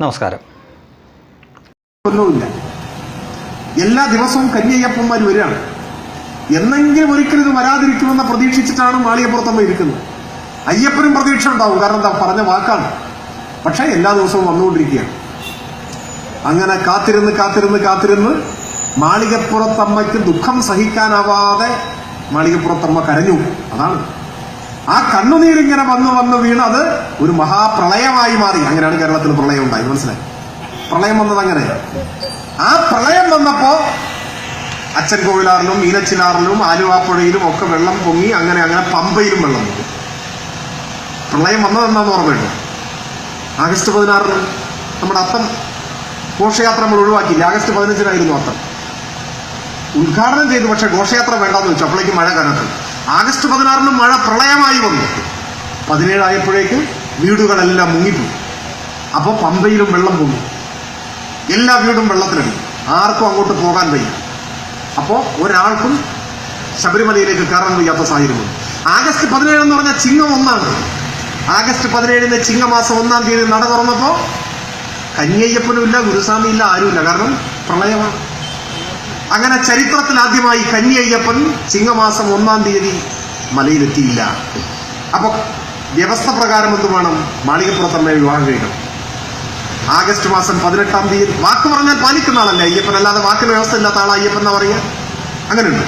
നമസ്കാരം. ഒന്നുമില്ല. എല്ലാ ദിവസവും കന്യയ്യപ്പന്മാർ വരികയാണ്. എന്നെങ്കിലും ഒരിക്കലും ഇത് വരാതിരിക്കുമെന്ന് പ്രതീക്ഷിച്ചിട്ടാണ് മാളികപ്പുറത്തമ്മ ഇരിക്കുന്നത്. അയ്യപ്പനും പ്രതീക്ഷ ഉണ്ടാവും. കാരണം എന്താ? പറഞ്ഞ വാക്കാണ്. പക്ഷെ എല്ലാ ദിവസവും വന്നുകൊണ്ടിരിക്കുകയാണ്. അങ്ങനെ കാത്തിരുന്ന് കാത്തിരുന്ന് കാത്തിരുന്ന് മാളികപ്പുറത്തമ്മയ്ക്ക് ദുഃഖം സഹിക്കാനാവാതെ മാളികപ്പുറത്തമ്മ കരഞ്ഞു. അതാണ് ആ കണ്ണുനീരിങ്ങനെ വന്ന് വന്ന് വീണ് അത് ഒരു മഹാപ്രളയമായി മാറി. അങ്ങനെയാണ് കേരളത്തിൽ പ്രളയം ഉണ്ടായി മനസ്സിലായി? പ്രളയം വന്നത് അങ്ങനെ. ആ പ്രളയം വന്നപ്പോ അച്ഛൻ കോവിലാറിലും മീനച്ചിലാറിലും ആലുവാപ്പുഴയിലും ഒക്കെ വെള്ളം പൊങ്ങി അങ്ങനെ അങ്ങനെ പമ്പയിലും വെള്ളം പൊങ്ങി. പ്രളയം വന്നതെന്നാന്ന് ഓർമ്മയുണ്ട് ആഗസ്റ്റ് പതിനാറിന് നമ്മുടെ അത്തം ഘോഷയാത്ര നമ്മൾ ഒഴിവാക്കിയില്ല? ആഗസ്റ്റ് പതിനഞ്ചിനായിരുന്നു അത്തം. ഉദ്ഘാടനം ചെയ്തു പക്ഷെ ഘോഷയാത്ര വേണ്ടെന്ന് വെച്ചു. അപ്പോഴേക്ക് മഴ കനത്തു. ആഗസ്റ്റ് പതിനാറിന് മഴ പ്രളയമായി വന്നു. പതിനേഴായപ്പോഴേക്ക് വീടുകളെല്ലാം മുങ്ങിപ്പോയി. അപ്പോൾ പമ്പയിലും വെള്ളം പൊങ്ങി. എല്ലാ വീടും വെള്ളത്തിലടി. ആർക്കും അങ്ങോട്ട് പോകാൻ വയ്യ. അപ്പോൾ ഒരാൾക്കും ശബരിമലയിലേക്ക് കയറാൻ വയ്യാത്ത സാഹചര്യം ആഗസ്റ്റ് പതിനേഴ് എന്ന് പറഞ്ഞാൽ ചിങ്ങം ഒന്നാണ് ആഗസ്റ്റ് പതിനേഴിന് ചിങ്ങമാസം ഒന്നാം തീയതി നട തുറന്നപ്പോൾ കന്യയ്യപ്പനും ഇല്ല ഗുരുസ്വാമി ഇല്ല ആരുമില്ല. കാരണം പ്രളയമാണ്. അങ്ങനെ ചരിത്രത്തിൽ ആദ്യമായി കന്യയ്യപ്പൻ ചിങ്ങമാസം ഒന്നാം തീയതി മലയിലെത്തിയില്ല. അപ്പൊ വ്യവസ്ഥ പ്രകാരം എന്ത് വേണം? മാളികപ്പുറത്തമ്മയെ വിവാഹം കഴിക്കണം. ആഗസ്റ്റ് മാസം പതിനെട്ടാം തീയതി വാക്ക് പറഞ്ഞാൽ പാലിക്കുന്ന ആളല്ലേ. അയ്യപ്പൻ അല്ലാതെ വാക്കിന് വ്യവസ്ഥ ഇല്ലാത്ത ആളാ അയ്യപ്പൻ എന്നാ പറയുക അങ്ങനെയുണ്ട്.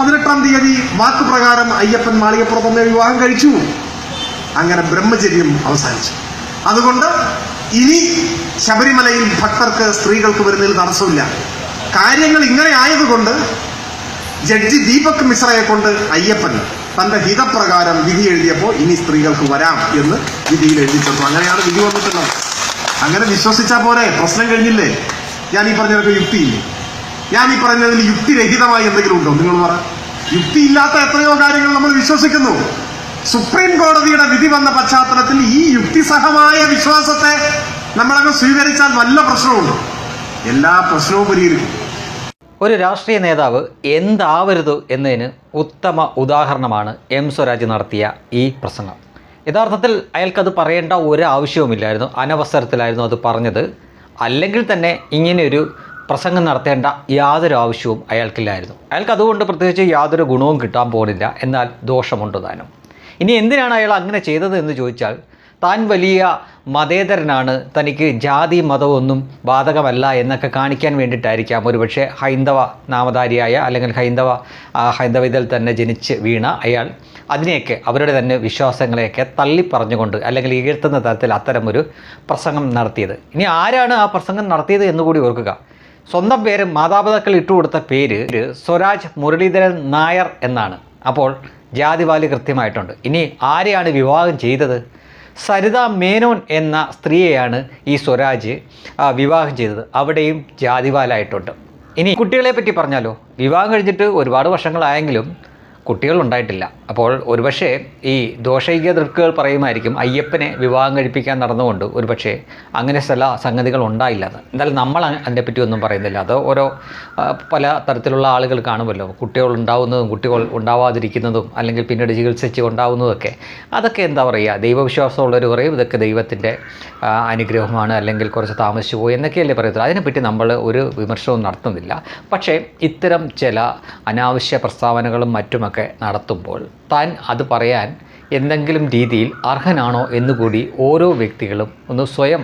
പതിനെട്ടാം തീയതി വാക്ക് പ്രകാരം അയ്യപ്പൻ മാളികപ്പുറത്തമ്മയെ വിവാഹം കഴിച്ചു. അങ്ങനെ ബ്രഹ്മചര്യം അവസാനിച്ചു. അതുകൊണ്ട് ഇനി ശബരിമലയിൽ ഭക്തർക്ക് സ്ത്രീകൾക്ക് വരുന്നതിൽ തടസ്സമില്ല. കാര്യങ്ങൾ ഇങ്ങനെ ആയതുകൊണ്ട് ജഡ്ജി ദീപക് മിശ്രയെ കൊണ്ട് അയ്യപ്പൻ തന്റെ ഹിതപ്രകാരം വിധി എഴുതിയപ്പോൾ ഇനി സ്ത്രീകൾക്ക് വരാം എന്ന് വിധിയിൽ എഴുതി ചേർത്തു അങ്ങനെയാണ് വിധി വന്നിട്ടുള്ളത്. അങ്ങനെ വിശ്വസിച്ചാൽ പോരെ? പ്രശ്നം കഴിഞ്ഞില്ലേ? ഞാൻ ഈ പറഞ്ഞതൊക്കെ യുക്തിയില്ലേ ഞാൻ ഈ പറഞ്ഞതിൽ യുക്തിരഹിതമായി എന്തെങ്കിലും ഉണ്ടോ? നിങ്ങൾ പറ. യുക്തിയില്ലാത്ത എത്രയോ കാര്യങ്ങൾ നമ്മൾ വിശ്വസിക്കുന്നു. സുപ്രീം കോടതിയുടെ വിധി വന്ന പശ്ചാത്തലത്തിൽ ഈ യുക്തിസഹമായ വിശ്വാസത്തെ നമ്മളങ്ങ് സ്വീകരിച്ചാൽ വല്ല പ്രശ്നമുണ്ടോ എല്ലാ പ്രശ്നവും പരിഹരിക്കും. ഒരു രാഷ്ട്രീയ നേതാവ് എന്താവരുത് എന്നതിന് ഉത്തമ ഉദാഹരണമാണ് എം സ്വരാജ് നടത്തിയ ഈ പ്രസംഗം. യഥാർത്ഥത്തിൽ അയാൾക്കത് പറയേണ്ട ഒരു ആവശ്യവുമില്ലായിരുന്നു അനവസരത്തിലായിരുന്നു അത് പറഞ്ഞത്. അല്ലെങ്കിൽ തന്നെ ഇങ്ങനെയൊരു പ്രസംഗം നടത്തേണ്ട യാതൊരു ആവശ്യവും അയാൾക്കില്ലായിരുന്നു. അയാൾക്ക് അതുകൊണ്ട് പ്രത്യേകിച്ച് യാതൊരു ഗുണവും കിട്ടാൻ പോകുന്നില്ല എന്നാൽ ദോഷമുണ്ട് താനും. ഇനി എന്തിനാണ് അയാൾ അങ്ങനെ ചെയ്തത് എന്ന് ചോദിച്ചാൽ താൻ വലിയ മതേതരനാണ്. തനിക്ക് ജാതി മതമൊന്നും ബാധകമല്ല എന്നൊക്കെ കാണിക്കാൻ വേണ്ടിയിട്ടായിരിക്കാം. ഒരുപക്ഷെ ഹൈന്ദവ നാമധാരിയായ അല്ലെങ്കിൽ ഹൈന്ദവ ഹൈന്ദവ തന്നെ ജനിച്ച് വീണ അയാൾ അതിനെയൊക്കെ അവരുടെ തന്നെ വിശ്വാസങ്ങളെയൊക്കെ തള്ളി പറഞ്ഞുകൊണ്ട് അല്ലെങ്കിൽ ഈഴ്ത്തുന്ന തരത്തിൽ അത്തരം ഒരു പ്രസംഗം നടത്തിയത്. ഇനി ആരാണ് ആ പ്രസംഗം നടത്തിയത് എന്നുകൂടി ഓർക്കുക. സ്വന്തം പേര് മാതാപിതാക്കൾ ഇട്ടുകൊടുത്ത പേര് സ്വരാജ് മുരളീധരൻ നായർ എന്നാണ്. അപ്പോൾ ജാതിവാലി കൃത്യമായിട്ടുണ്ട്. ഇനി ആരെയാണ് വിവാഹം ചെയ്തത്? സരിത മേനോൻ എന്ന സ്ത്രീയെയാണ് ഈ സ്വരാജ് വിവാഹം ചെയ്തത്. അവിടെയും ജാതിവാലായിട്ടുണ്ട് ഇനി കുട്ടികളെ പറ്റി പറഞ്ഞാലോ? വിവാഹം കഴിഞ്ഞിട്ട് ഒരുപാട് വർഷങ്ങളായെങ്കിലും കുട്ടികളുണ്ടായിട്ടില്ല. അപ്പോൾ ഒരുപക്ഷെ ഈ ദോഷൈക ദൃക്കുകൾ പറയുമായിരിക്കും അയ്യപ്പനെ വിവാഹം കഴിപ്പിക്കാൻ നടന്നുകൊണ്ട് ഒരുപക്ഷെ അങ്ങനെ ചില സംഗതികൾ ഉണ്ടായില്ല എന്ന്. എന്തായാലും നമ്മൾ അതിനെപ്പറ്റി ഒന്നും പറയുന്നില്ല. അത് ഓരോ പല തരത്തിലുള്ള ആളുകൾ കാണുമല്ലോ. കുട്ടികൾ ഉണ്ടാവുന്നതും കുട്ടികൾ ഉണ്ടാവാതിരിക്കുന്നതും അല്ലെങ്കിൽ പിന്നീട് ചികിത്സിച്ച് ഉണ്ടാവുന്നതൊക്കെ. അതൊക്കെ എന്താ പറയുക? ദൈവവിശ്വാസമുള്ളവർ പറയും ഇതൊക്കെ ദൈവത്തിന്റെ അനുഗ്രഹമാണ് അല്ലെങ്കിൽ കുറച്ച് താമസിച്ചു പോയി എന്നൊക്കെയല്ലേ പറയത്തുള്ളൂ. അതിനെപ്പറ്റി നമ്മൾ ഒരു വിമർശനവും നടത്തുന്നില്ല. പക്ഷേ ഇത്തരം ചില അനാവശ്യ പ്രസ്താവനകളും മറ്റുമൊക്കെ നടത്തുമ്പോൾ താൻ അത് പറയാൻ എന്തെങ്കിലും രീതിയിൽ അർഹനാണോ എന്നുകൂടി ഓരോ വ്യക്തികളും ഒന്ന് സ്വയം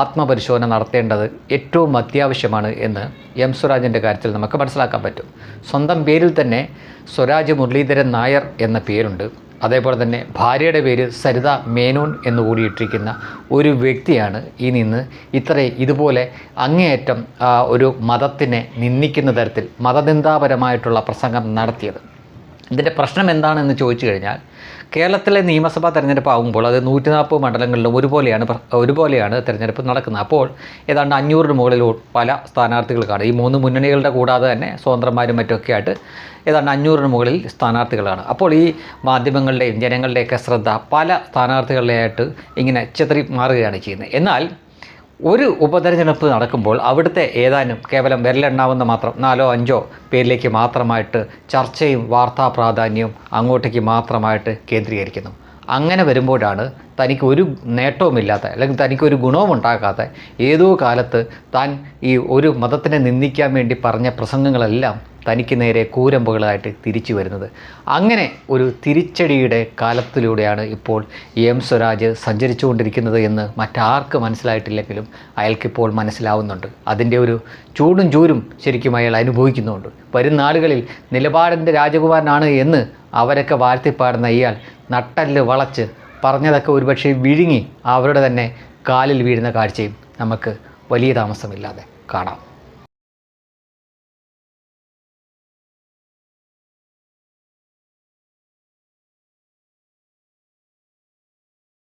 ആത്മപരിശോധന നടത്തേണ്ടത് ഏറ്റവും അത്യാവശ്യമാണ് എന്ന് എം സ്വരാജിന്റെ കാര്യത്തിൽ നമുക്ക് മനസ്സിലാക്കാൻ പറ്റും. സ്വന്തം പേരിൽ തന്നെ സ്വരാജ് മുരളീധരൻ നായർ എന്ന പേരുണ്ട്. അതേപോലെ തന്നെ ഭാര്യയുടെ പേര് സരിത മേനോൻ എന്ന് കൂടിയിട്ടിരിക്കുന്ന ഒരു വ്യക്തിയാണ് ഈ നിന്ന് ഇത്ര ഇതുപോലെ അങ്ങേയറ്റം ഒരു മതത്തിനെ നിന്ദിക്കുന്ന തരത്തിൽ മതനിന്ദാപരമായിട്ടുള്ള പ്രസംഗം നടത്തിയത്. ഇതിന്റെ പ്രശ്നം എന്താണെന്ന് ചോദിച്ചു കഴിഞ്ഞാൽ കേരളത്തിലെ നിയമസഭാ തെരഞ്ഞെടുപ്പ് ആകുമ്പോൾ അത് നൂറ്റി നാൽപ്പത് മണ്ഡലങ്ങളിലും ഒരുപോലെയാണ് ഒരുപോലെയാണ് തെരഞ്ഞെടുപ്പ് നടക്കുന്നത്. അപ്പോൾ ഏതാണ്ട് അഞ്ഞൂറിന് മുകളിൽ പല സ്ഥാനാർത്ഥികൾ കാണും. ഈ മൂന്ന് മുന്നണികളുടെ കൂടാതെ തന്നെ സ്വതന്ത്രന്മാരും മറ്റൊക്കെ ആയിട്ട് ഏതാണ്ട് അഞ്ഞൂറിന് മുകളിൽ സ്ഥാനാർത്ഥികളാണ്. അപ്പോൾ ഈ മാധ്യമങ്ങളുടെയും ജനങ്ങളുടെയൊക്കെ ശ്രദ്ധ പല സ്ഥാനാർത്ഥികളിലായിട്ട് ഇങ്ങനെ ചിതറി മാറുകയാണ് ചെയ്യുന്നത്. എന്നാൽ ഒരു ഉപതെരഞ്ഞെടുപ്പ് നടക്കുമ്പോൾ അവിടുത്തെ ഏതാനും കേവലം വിരലെണ്ണാവുന്ന മാത്രം നാലോ അഞ്ചോ പേരിലേക്ക് മാത്രമായിട്ട് ചർച്ചയും വാർത്താ പ്രാധാന്യവും അങ്ങോട്ടേക്ക് മാത്രമായിട്ട് കേന്ദ്രീകരിക്കുന്നു. അങ്ങനെ വരുമ്പോഴാണ് തനിക്ക് ഒരു നേട്ടവുമില്ലാത്ത അല്ലെങ്കിൽ തനിക്ക് ഒരു ഗുണവും ഉണ്ടാക്കാത്ത ഏതോ കാലത്ത് താൻ ഈ ഒരു മതത്തിനെ നിന്ദിക്കാൻ വേണ്ടി പറഞ്ഞ പ്രസംഗങ്ങളെല്ലാം തനിക്ക് നേരെ കൂരമ്പുകളായിട്ട് തിരിച്ചു വരുന്നത്. അങ്ങനെ ഒരു തിരിച്ചടിയുടെ കാലത്തിലൂടെയാണ് ഇപ്പോൾ എം സ്വരാജ് സഞ്ചരിച്ചുകൊണ്ടിരിക്കുന്നത് എന്ന് മറ്റാർക്ക് മനസ്സിലായിട്ടില്ലെങ്കിലും അയാൾക്കിപ്പോൾ മനസ്സിലാവുന്നുണ്ട്. അതിന്റെ ഒരു ചൂടും ചൂരും ശരിക്കും അയാൾ അനുഭവിക്കുന്നുണ്ട്. വരും നാളുകളിൽ നിലപാടിന്റെ രാജകുമാരനാണ് എന്ന് അവരൊക്കെ വാഴ്ത്തിപ്പാടുന്ന ഇയാൾ നട്ടൽ വളച്ച് പറഞ്ഞതൊക്കെ ഒരുപക്ഷെ വിഴുങ്ങി അവരുടെ തന്നെ കാലിൽ വീഴുന്ന കാഴ്ചയും നമുക്ക് വലിയ താമസമില്ലാതെ കാണാം.